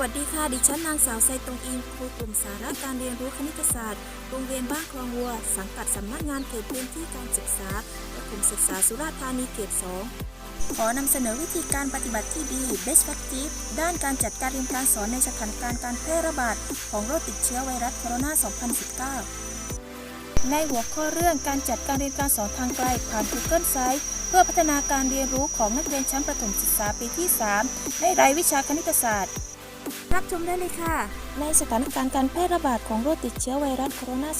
วัสดีค่ะ ดิฉันนางสาวไซตรงอินครูกลุ่มสาระการเรียนรู้คณิตศาสตร์ โรงเรียนบ้านคลองวัว สังกัดสำนักงานเขตพื้นที่การศึกษาประถมศึกษาสุราษฎร์ธานีเขต 2 ขอนำเสนอวิธีการปฏิบัติที่ดี best practice ด้านการจัดการเรียนการสอนในสถานการณ์การแพร่ระบาดของโรคติดเชื้อไวรัสโคโรนา 2019 ในหัวข้อเรื่องการจัดการเรียนการสอนทางไกลผ่าน Google Sites เพื่อพัฒนาการเรียนรู้ของนักเรียนชั้นประถมศึกษาปีที่ 3 ในรายวิชาคณิตศาสตร์ รับชมได้เลยค่ะ ในสถานการณ์การแพร่ระบาดของโรคติดเชื้อไวรัสโคโรนา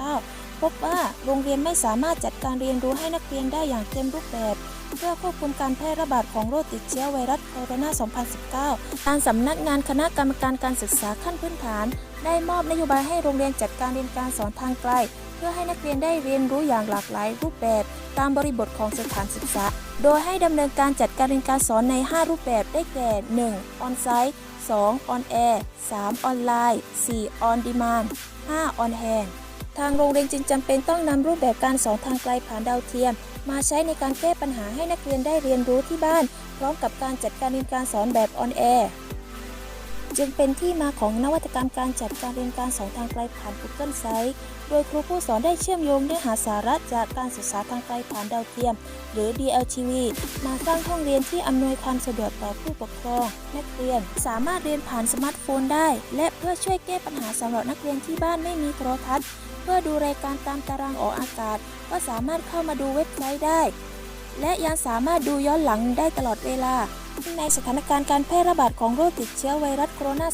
2019 พบว่าโรงเรียนไม่สามารถจัดการเรียนรู้ให้นักเรียนได้อย่างเต็มรูปแบบ เพื่อควบคุมการแพร่ระบาดของโรคติดเชื้อไวรัสโคโรนา 2019 ทางสำนักงานคณะกรรมการการศึกษาขั้นพื้นฐาน ได้มอบนโยบายให้โรงเรียนจัดการเรียนการสอนทางไกล เพื่อให้นักเรียนได้เรียนรู้อย่างหลากหลายรูปแบบ ตามบริบทของสถานศึกษา โดยให้ดำเนินการจัดการเรียนการสอนใน 5 รูปแบบได้แก่ 1. ออนไซต์ 2. ออนแอร์ 3. ออนไลน์ 4. ออนดีมาน 5. ออนแฮนทางโรงเรียนจึงจำเป็นต้องนำรูปแบบการสอนทางไกลผ่านดาวเทียม มาใช้ในการแก้ปัญหาให้นักเรียนได้เรียนรู้ที่บ้าน พร้อมกับการจัดการเรียนการสอนแบบออนแอร์ จึงเป็นที่มาของนวัตกรรมการจัดการเรียนการสอนทางไกลผ่าน Google Sites โดยครูผู้สอนได้เชื่อมโยงเนื้อหาสาระจากการศึกษาทางไกลผ่านดาวเทียม หรือ DLTV มาสร้างห้องเรียนที่อำนวยความสะดวกต่อผู้ปกครองนักเรียน สามารถเรียนผ่านสมาร์ทโฟนได้ และเพื่อช่วยแก้ปัญหาสำหรับนักเรียนที่บ้านไม่มีโทรทัศน์ เพื่อดูรายการตามตารางออกอากาศ ก็สามารถเข้ามาดูเว็บไซต์ได้ และยังสามารถดูย้อนหลังได้ตลอดเวลา ในสถานการณ์การแพร่ระบาดของโรคติดเชื้อไวรัสโคโรนา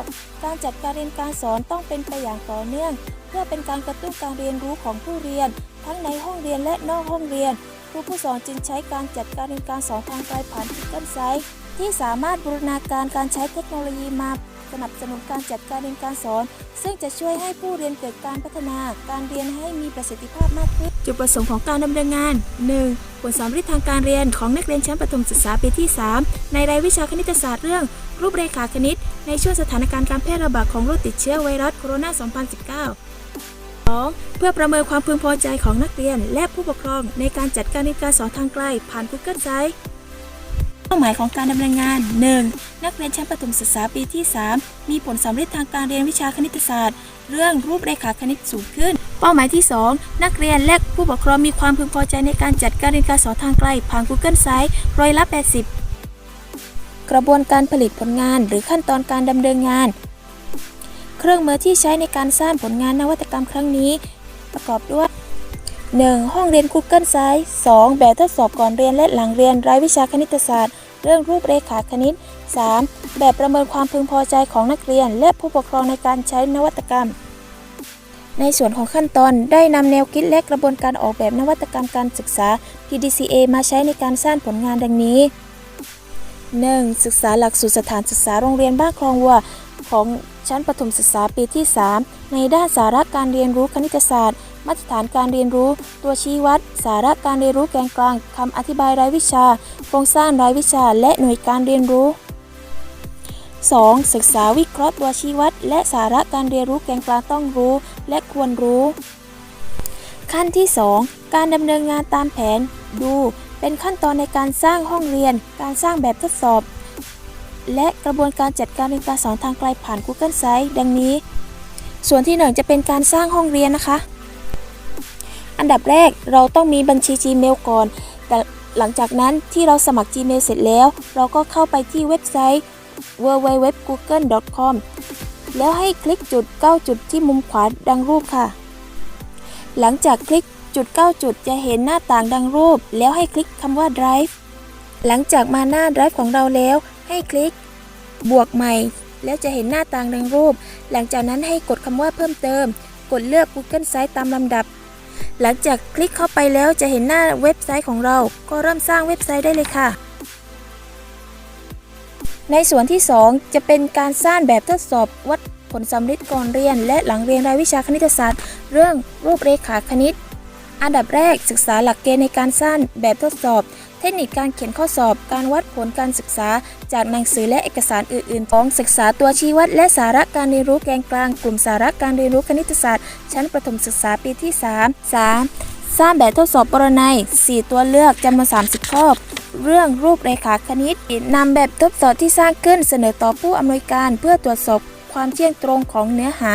2019 การจัดการเรียนการสอนต้องเป็นไปอย่างต่อเนื่อง เพื่อเป็นการกระตุ้นการเรียนรู้ของผู้เรียน ทั้งในห้องเรียนและนอกห้องเรียนครูผู้สอนจึงใช้การจัดการเรียนการสอนทางไกลผ่าน Google Sites ที่สามารถบูรณาการการใช้เทคโนโลยีมา สนับสนุนการจัดการเรียนการสอน ซึ่งจะช่วยให้ผู้เรียนเกิดการพัฒนาการเรียนให้มีประสิทธิภาพมากขึ้น จุดประสงค์ของการดำเนินงาน 1. ผลสำเร็จทางการเรียนของนักเรียนชั้นประถมศึกษาปีที่ 3 ในรายวิชาคณิตศาสตร์เรื่อง รูปเรขาคณิต ในช่วงสถานการณ์การแพร่ระบาดของโรคติดเชื้อไวรัสโคโรนา 2019 2. เพื่อประเมินความพึงพอใจของนักเรียน และผู้ปกครองในการจัดการเรียนการสอนทางไกล ผ่าน Google Sites าหมายของการดำเนินงาน 1. นักเรียนชั้นประถมศึกษาปีที่ 3 มีผลสำเร็จทางการเรียนวิชาคณิตศาสตร์ เรื่องรูปเรขาคณิตสูงขึ้น เป้าหมายที่ 2 นักเรียนและผู้ปกครองมีความพึงพอใจในการจัดการเรียนการสอนทางไกล ผ่าน Google Sites ร้อยละ 80 กระบวนการผลิตผลงานหรือขั้นตอนการดำเนินงาน เครื่องมือที่ใช้ในการสร้างผลงานนวัตกรรมครั้งนี้ ประกอบด้วย 1. ห้องเรียน Google Sites 2. แบบทดสอบก่อนเรียนและหลังเรียนรายวิชาคณิตศาสตร์ เรื่องรูปเรขาคณิต 3. แบบประเมินความพึงพอใจของนักเรียน และผู้ปกครองในการใช้นวัตกรรม ในส่วนของขั้นตอนได้นำแนวคิดและกระบวนการออกแบบนวัตกรรมการศึกษา PDCA มาใช้ในการสร้างผลงานดังนี้ 1. ศึกษาหลักสูตรสถานศึกษาโรงเรียนบ้านคลองวัว ของชั้นประถมศึกษาปีที่ 3 ในด้านสาระการเรียนรู้คณิตศาสตร์ มาตรฐานการเรียนรู้ ตัวชี้วัด สาระการเรียนรู้แกนกลางคำอธิบายรายวิชา โครงสร้างรายวิชา และหน่วยการเรียนรู้ 2. ศึกษาวิเคราะห์ตัวชี้วัด และสาระการเรียนรู้แกนกลางต้องรู้ และควรรู้ ขั้นที่ 2 การดำเนินงานตามแผน ดู เป็นขั้นตอนในการสร้างห้องเรียน การสร้างแบบทดสอบ และกระบวนการจัดการเรียนการสอนทางไกลผ่าน Google Sites ดังนี้ ส่วนที่ 1 จะเป็นการสร้างห้องเรียนนะคะ อันดับแรกเราต้องมีบัญชี Gmail ก่อน แต่หลังจากนั้นที่เราสมัคร Gmail เสร็จแล้ว เราก็เข้าไปที่เว็บไซต์ www.google.com แล้วให้คลิกจุด 9 จุดที่มุมขวาดังรูปค่ะ หลังจากคลิกจุด 9 จุดจะเห็นหน้าต่างดังรูป แล้วให้คลิกคำว่า Drive หลังจากมาหน้า Drive ของเราแล้ว ให้คลิกบวกใหม่ แล้วจะเห็นหน้าต่างดังรูป หลังจากนั้นให้กดคำว่าเพิ่มเติม กดเลือก Google Sites ตามลำดับ หลังจากคลิกเข้าไปแล้วจะเห็นหน้าเว็บไซต์ของเรา ก็เริ่มสร้างเว็บไซต์ได้เลยค่ะ ในส่วนที่ 2 จะเป็นการสร้างแบบทดสอบวัดผลสำเร็จก่อนเรียน และหลังเรียนรายวิชาคณิตศาสตร์ เรื่องรูปเรขาคณิต อันดับแรกศึกษาหลักเกณฑ์ในการสร้างแบบทดสอบ ทคนิคการเขียนข้อสอบ การวัดผลการศึกษา จากหนังสือและเอกสารอื่นๆ ของศึกษาตัวชี้วัดและสาระการเรียนรู้แกนกลาง กลุ่มสาระการเรียนรู้คณิตศาสตร์ ชั้นประถมศึกษาปีที่ 3 3. สร้างแบบทดสอบปรนัย 4 ตัวเลือกจำนวน 30 ข้อเรื่องรูปเรขาคณิตนำแบบทดสอบที่สร้างขึ้นเสนอต่อผู้อำนวยการเพื่อตรวจสอบความเที่ยงตรงของเนื้อหา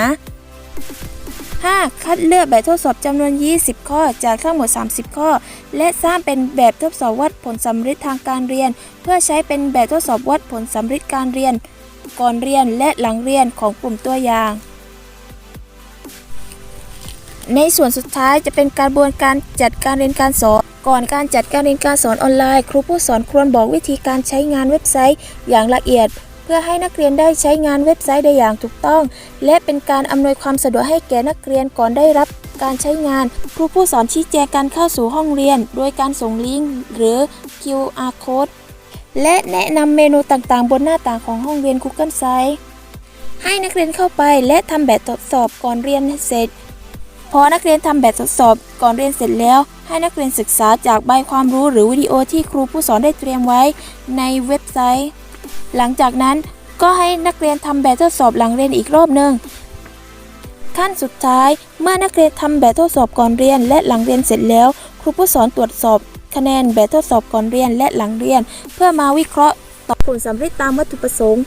5. คัดเลือกแบบทดสอบจำนวน 20 ข้อ จากทั้งหมด 30 ข้อ และสร้างเป็นแบบทดสอบวัดผลสำเร็จทางการเรียน เพื่อใช้เป็นแบบทดสอบวัดผลสำเร็จการเรียน ก่อนเรียนและหลังเรียนของกลุ่มตัวอย่าง ในส่วนสุดท้ายจะเป็นกระบวนการจัดการเรียนการสอนก่อนการจัดการเรียนการสอนออนไลน์ ครูผู้สอนควรบอกวิธีการใช้งานเว็บไซต์อย่างละเอียด พื่อให้นักเรียนได้ใช้งานเว็บไซต์ได้อย่างถูกต้อง และเป็นการอำนวยความสะดวกให้แก่นักเรียนก่อนได้รับการใช้งาน ครูผู้สอนชี้แจงการเข้าสู่ห้องเรียน โดยการส่งลิงก์หรือ QR code และแนะนำเมนูต่างๆ บนหน้าต่างของห้องเรียน Google Site ให้นักเรียนเข้าไปและทำแบบทดสอบก่อนเรียนเสร็จพอนักเรียนทำแบบทดสอบก่อนเรียนเสร็จแล้ว ให้นักเรียนศึกษาจากใบความรู้หรือวิดีโอที่ครูผู้สอนได้เตรียมไว้ในเว็บไซต์ หลังจากนั้นก็ให้นักเรียนทำแบบทดสอบหลังเรียนอีกรอบหนึ่งขั้นสุดท้าย เมื่อนักเรียนทำแบบทดสอบก่อนเรียน และหลังเรียนเสร็จแล้ว ครูผู้สอนตรวจสอบ คะแนนแบบทดสอบก่อนเรียนและหลังเรียน เพื่อมาวิเคราะห์ตอบผลสำเร็จตามวัตถุประสงค์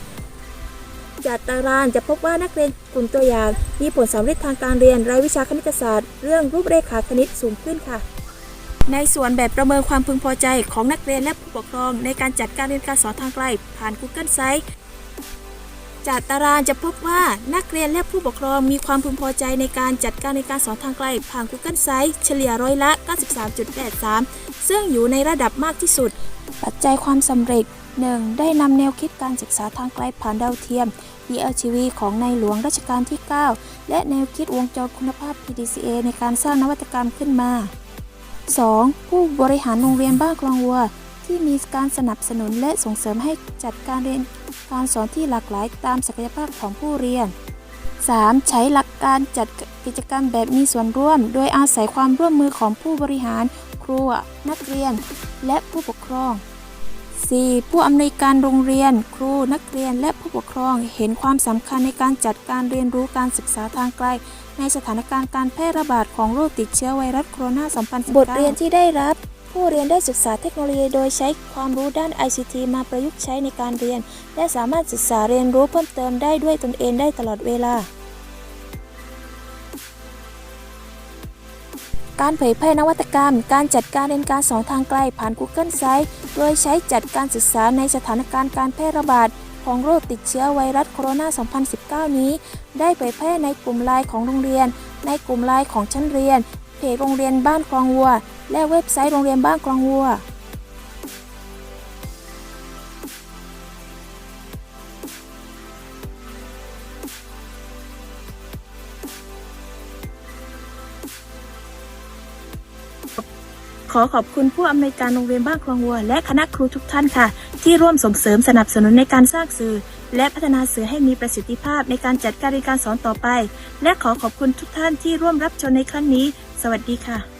จากตารางจะพบว่านักเรียนกลุ่มตัวอย่าง มีผลสำเร็จทางการเรียนรายวิชาคณิตศาสตร์ เรื่องรูปเรขาคณิตสูงขึ้นค่ะ ในส่วนแบบประเมินความพึงพอใจของนักเรียนและผู้ปกครอง ในการจัดการเรียนการสอนทางไกล ผ่าน Google Site จากตารางจะพบว่านักเรียนและผู้ปกครองมีความพึงพอใจในการจัดการเรียนการสอนทางไกล ผ่าน Google Site เฉลี่ยร้อยละ 93.83 ซึ่งอยู่ในระดับมากที่สุด ปัจจัยความสำเร็จ 1. ได้นำแนวคิดการศึกษาทางไกลผ่านดาวเทียม DLTV ของในหลวงรัชกาลที่ 9 และแนวคิดวงจรคุณภาพ PDCA ในการสร้างนวัตกรรมขึ้นมา 2. ผู้บริหารโรงเรียนบ้านคลองวัว ที่มีการสนับสนุนและส่งเสริมให้จัดการเรียนการสอนที่หลากหลายตามศักยภาพของผู้เรียน 3. ใช้หลักการจัดกิจกรรมแบบมีส่วนร่วม โดยอาศัยความร่วมมือของผู้บริหาร ครูนักเรียน และผู้ปกครอง 4. ผู้อำนวยการโรงเรียน ครูนักเรียนและผู้ปกครอง เห็นความสำคัญในการจัดการเรียนรู้การศึกษาทางไกล ในสถานการณ์การแพร่ระบาดของโรคติดเชื้อไวรัสโคโรนา 2019 บทเรียนที่ได้รับ ผู้เรียนได้ศึกษาเทคโนโลยีโดยใช้ความรู้ด้าน ICT มาประยุกต์ใช้ในการเรียน และสามารถศึกษาเรียนรู้เพิ่มเติมได้ด้วยตนเองได้ตลอดเวลา การเผยแพร่นวัตกรรม การจัดการเรียนการสอนทางไกลผ่าน Google Site โดยใช้จัดการศึกษาในสถานการณ์การแพร่ระบาด ของโรคติดเชื้อไวรัสโคโรนา 2019 นี้ ได้เผยแพร่ในกลุ่มไลน์ของโรงเรียน ในกลุ่มไลน์ของชั้นเรียน เพจโรงเรียนบ้านคลองวัว และเว็บไซต์โรงเรียนบ้านคลองวัวขอขอบคุณผู้อำนวยการโรงเรียนบ้านคลองวัว และคณะครูทุกท่านค่ะ ที่ร่วมส่งเสริมสนับสนุนในการสร้างสื่อ และพัฒนาสื่อให้มีประสิทธิภาพในการจัดการเรียนการสอนต่อไป และขอขอบคุณทุกท่านที่ร่วมรับชมในครั้งนี้ สวัสดีค่ะ